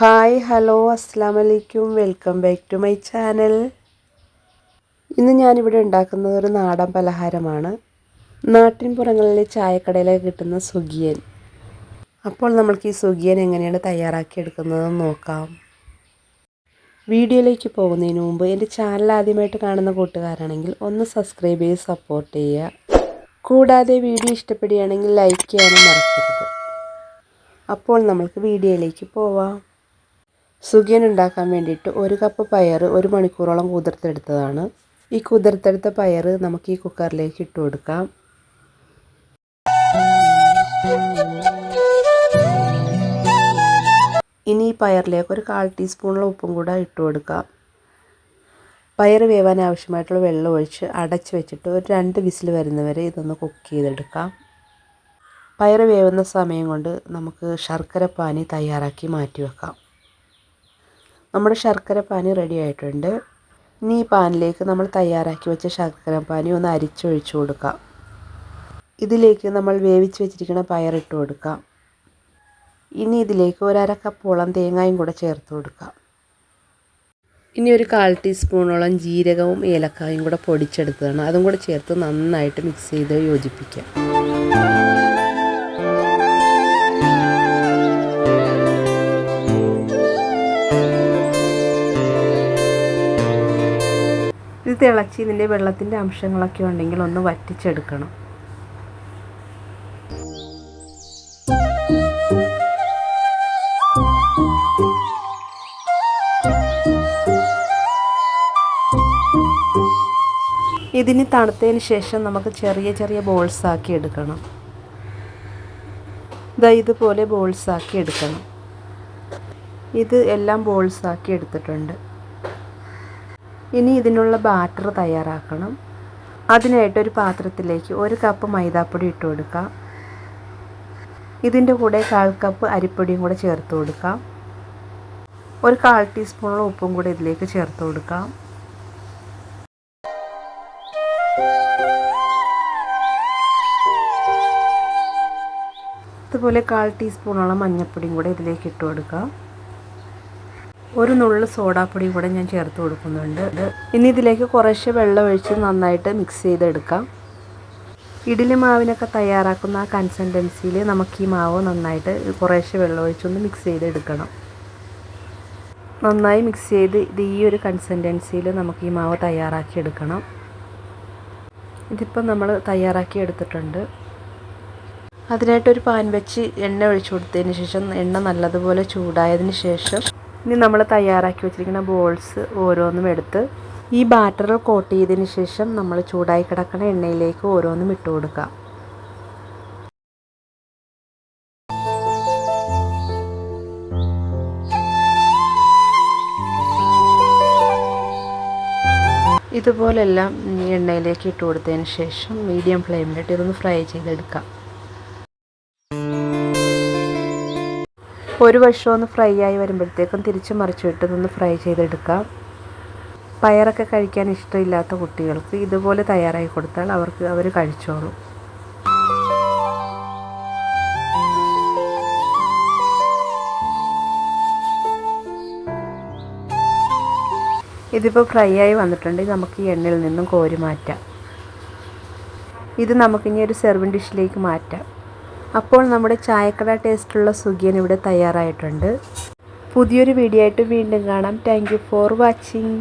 Hi hello അസ്സാം വലൈക്കും welcome back to my channel. ഇന്ന് ഞാനിവിടെ ഉണ്ടാക്കുന്നത് ഒരു നാടൻ പലഹാരമാണ്. നാട്ടിൻ പുറങ്ങളിലെ ചായക്കടയിലൊക്കെ കിട്ടുന്ന സുഗിയൻ അപ്പോൾ നമ്മൾക്ക് ഈ സുഗിയൻ എങ്ങനെയാണ് തയ്യാറാക്കിയെടുക്കുന്നതെന്ന് നോക്കാം. വീഡിയോയിലേക്ക് പോകുന്നതിന് മുമ്പ് എന്റെ ചാനൽ ആദ്യമായിട്ട് കാണുന്ന കൂട്ടുകാരാണെങ്കിൽ ഒന്ന് സബ്സ്ക്രൈബ് ചെയ്ത് സപ്പോർട്ട് ചെയ്യുക. കൂടാതെ വീഡിയോ ഇഷ്ടപ്പെടുകയാണെങ്കിൽ ലൈക്ക് ചെയ്യാനും മറക്കരുത്. അപ്പോൾ നമ്മൾക്ക് വീഡിയോയിലേക്ക് പോവാം. സുഖിയൻ ഉണ്ടാക്കാൻ വേണ്ടിയിട്ട് ഒരു കപ്പ് പയർ ഒരു മണിക്കൂറോളം കുതിർത്തെടുത്തതാണ്. ഈ കുതിർത്തെടുത്ത പയർ നമുക്ക് ഈ കുക്കറിലേക്ക് ഇട്ട് കൊടുക്കാം. ഇനി ഈ പയറിലേക്ക് ഒരു കാൽ ടീസ്പൂണുള്ള ഉപ്പും കൂടെ ഇട്ട് കൊടുക്കാം. പയർ വേവാൻ ആവശ്യമായിട്ടുള്ള വെള്ളം ഒഴിച്ച് അടച്ച് വെച്ചിട്ട് ഒരു രണ്ട് വിസിൽ വരുന്നവരെ ഇതൊന്ന് കുക്ക് ചെയ്തെടുക്കാം. പയർ വേവുന്ന സമയം കൊണ്ട് നമുക്ക് ശർക്കര പാനി തയ്യാറാക്കി മാറ്റി വെക്കാം. നമ്മുടെ ശർക്കര പാനി റെഡി ആയിട്ടുണ്ട്. ഇനി ഈ പാനിലേക്ക് നമ്മൾ തയ്യാറാക്കി വെച്ച ശർക്കര പാനി ഒന്ന് അരിച്ചൊഴിച്ചു കൊടുക്കാം. ഇതിലേക്ക് നമ്മൾ വേവിച്ച് വെച്ചിരിക്കുന്ന പയറിട്ട് കൊടുക്കാം. ഇനി ഇതിലേക്ക് ഒരര കപ്പോളം തേങ്ങയും കൂടെ ചേർത്ത് കൊടുക്കാം. ഇനി ഒരു കാൽ ടീസ്പൂണോളം ജീരകവും ഏലക്കായും കൂടെ പൊടിച്ചെടുത്തതാണ്. അതും കൂടെ ചേർത്ത് നന്നായിട്ട് മിക്സ് ചെയ്ത് യോജിപ്പിക്കാം. തിളച്ച് ഇതിന്റെ വെള്ളത്തിന്റെ അംശങ്ങളൊക്കെ ഉണ്ടെങ്കിൽ ഒന്ന് വറ്റിച്ചെടുക്കണം. ഇതിന് തണുത്തതിന് ശേഷം നമുക്ക് ചെറിയ ചെറിയ ബോൾസ് ആക്കി എടുക്കണം. ഇതാ ഇതുപോലെ ബോൾസ് ആക്കി എടുക്കണം. ഇത് എല്ലാം ബോൾസ് ആക്കി എടുത്തിട്ടുണ്ട്. ഇനി ഇതിനുള്ള ബാറ്റർ തയ്യാറാക്കണം. അതിനായിട്ട് ഒരു പാത്രത്തിലേക്ക് ഒരു കപ്പ് മൈദാപ്പൊടി ഇട്ട് കൊടുക്കാം. ഇതിന്റെ കൂടെ കാൽ കപ്പ് അരിപ്പൊടിയും കൂടെ ചേർത്ത് കൊടുക്കാം. ഒരു കാൽ ടീസ്പൂണോളം ഉപ്പും കൂടെ ഇതിലേക്ക് ചേർത്ത് കൊടുക്കാം. അതുപോലെ കാൽ ടീസ്പൂണോളം മഞ്ഞൾപ്പൊടിയും കൂടെ ഇതിലേക്ക് ഇട്ട് കൊടുക്കാം. ഒരു നുള്ളു സോഡാപ്പൊടി കൂടെ ഞാൻ ചേർത്ത് കൊടുക്കുന്നുണ്ട്. ഇനി ഇതിലേക്ക് കുറേശ്ശെ വെള്ളം ഒഴിച്ച് നന്നായിട്ട് മിക്സ് ചെയ്തെടുക്കാം. ഇഡ്ഡലി മാവിനൊക്കെ തയ്യാറാക്കുന്ന ആ കൺസിസ്റ്റൻസിയിൽ നമുക്ക് ഈ മാവ് നന്നായിട്ട് കുറേശ്ശെ വെള്ളം ഒഴിച്ചൊന്ന് മിക്സ് ചെയ്തെടുക്കണം. നന്നായി മിക്സ് ചെയ്ത് ഇത് ഈ ഒരു കൺസിസ്റ്റൻസിയിൽ നമുക്ക് ഈ മാവ് തയ്യാറാക്കി എടുക്കണം ഇതിപ്പം നമ്മൾ തയ്യാറാക്കി എടുത്തിട്ടുണ്ട്. അതിനായിട്ടൊരു പാൻ വെച്ച് എണ്ണ ഒഴിച്ചു കൊടുത്തതിന് ശേഷം എണ്ണ നല്ലതുപോലെ ചൂടായതിന് ശേഷം ഇനി നമ്മൾ തയ്യാറാക്കി വെച്ചിരിക്കുന്ന ബോൾസ് ഓരോന്നും എടുത്ത് ഈ ബാറ്ററിൽ കോട്ട് ചെയ്തതിന് ശേഷം നമ്മൾ ചൂടായി കിടക്കുന്ന എണ്ണയിലേക്ക് ഓരോന്നും ഇട്ട് കൊടുക്കാം. ഇതുപോലെല്ലാം എണ്ണയിലേക്ക് ഇട്ട് കൊടുത്തതിന് ശേഷം മീഡിയം ഫ്ലെയിമിലിട്ട് ഇതൊന്ന് ഫ്രൈ ചെയ്തെടുക്കാം. ഒരു വശം ഒന്ന് ഫ്രൈ ആയി വരുമ്പോഴത്തേക്കും തിരിച്ച് മറിച്ച് വിട്ട് ഇതൊന്ന് ഫ്രൈ ചെയ്തെടുക്കാം. പയറൊക്കെ കഴിക്കാൻ ഇഷ്ടമില്ലാത്ത കുട്ടികൾക്ക് ഇതുപോലെ തയ്യാറായി കൊടുത്താൽ അവർക്ക് അവർ കഴിച്ചോളും. ഇതിപ്പോൾ ഫ്രൈ ആയി വന്നിട്ടുണ്ടെങ്കിൽ നമുക്ക് ഈ എണ്ണയിൽ നിന്നും കോരി മാറ്റാം. ഇത് നമുക്കിനി ഒരു സെർവിങ് ഡിഷിലേക്ക് മാറ്റാം. അപ്പോൾ നമ്മുടെ ചായക്കട ടേസ്റ്റുള്ള സുഖിയൻ ഇവിടെ തയ്യാറായിട്ടുണ്ട്. പുതിയൊരു വീഡിയോ ആയിട്ട് വീണ്ടും കാണാം. Thank for watching